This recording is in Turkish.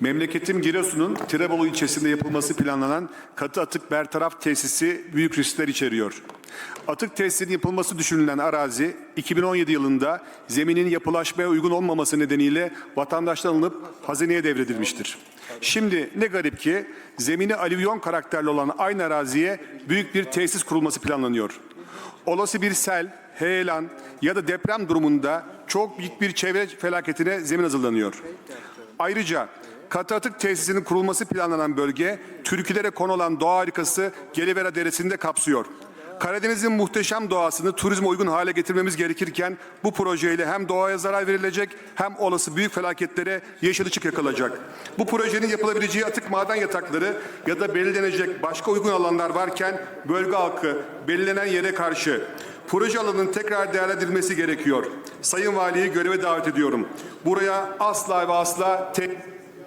Memleketim Giresun'un Tirebolu ilçesinde yapılması planlanan katı atık bertaraf tesisi büyük riskler içeriyor. Atık tesisinin yapılması düşünülen arazi 2017 yılında zeminin yapılaşmaya uygun olmaması nedeniyle vatandaştan alınıp hazineye devredilmiştir. Şimdi ne garip ki zemini alüvyon karakterli olan aynı araziye büyük bir tesis kurulması planlanıyor. Olası bir sel, heyelan ya da deprem durumunda çok büyük bir çevre felaketine zemin hazırlanıyor. Ayrıca katı tesisinin kurulması planlanan bölge Türkülere konu olan doğa harikası Gelivera Deresi'ni de kapsıyor. Karadeniz'in muhteşem doğasını turizme uygun hale getirmemiz gerekirken bu projeyle hem doğaya zarar verilecek hem olası büyük felaketlere yeşil ışık yakılacak. Bu projenin yapılabileceği atık maden yatakları ya da belirlenecek başka uygun alanlar varken bölge halkı belirlenen yere karşı proje alanının tekrar değerlendirilmesi gerekiyor. Sayın Valiyi göreve davet ediyorum. Buraya asla ve asla tek